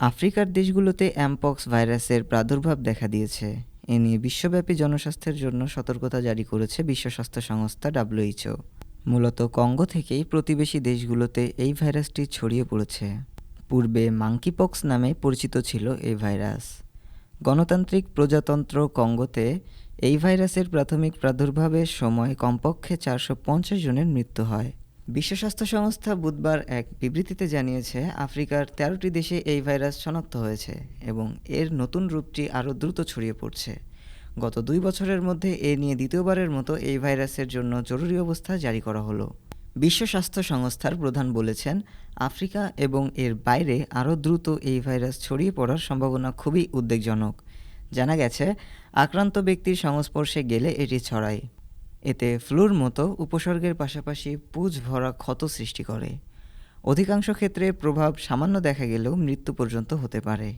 আফ্রিকার দেশগুলোতে অ্যামপক্স ভাইরাসের প্রাদুর্ভাব দেখা দিয়েছে। এ নিয়ে বিশ্বব্যাপী জনস্বাস্থ্যের জন্য সতর্কতা জারি করেছে বিশ্ব স্বাস্থ্য সংস্থা ডাব্লিউএইচও। মূলত কঙ্গো থেকেই প্রতিবেশী দেশগুলোতে এই ভাইরাসটি ছড়িয়ে পড়েছে। পূর্বে মাঙ্কিপক্স নামে পরিচিত ছিল এই ভাইরাস। গণতান্ত্রিক প্রজাতন্ত্র কঙ্গোতে এই ভাইরাসের প্রাথমিক প্রাদুর্ভাবের সময় কমপক্ষে চারশো পঞ্চাশ জনের মৃত্যু হয়। বিশ্ব স্বাস্থ্য সংস্থা বুধবার এক বিবৃতিতে জানিয়েছে, আফ্রিকার তেরোটি দেশে এই ভাইরাস শনাক্ত হয়েছে এবং এর নতুন রূপটি আরও দ্রুত ছড়িয়ে পড়ছে। গত দুই বছরের মধ্যে এ নিয়ে দ্বিতীয়বারের মতো এই ভাইরাসের জন্য জরুরি অবস্থা জারি করা হলো। বিশ্ব স্বাস্থ্য সংস্থার প্রধান বলেছেন, আফ্রিকা এবং এর বাইরে আরও দ্রুত এই ভাইরাস ছড়িয়ে পড়ার সম্ভাবনা খুবই উদ্বেগজনক। জানা গেছে, আক্রান্ত ব্যক্তির সংস্পর্শে গেলে এটি ছড়ায়। এতে ফ্লুর মতো উপসর্গের পাশাপাশি পুজ ভরা ক্ষত সৃষ্টি করে। অধিকাংশ ক্ষেত্রে প্রভাব সামান্য দেখা গেলেও মৃত্যু পর্যন্ত হতে পারে।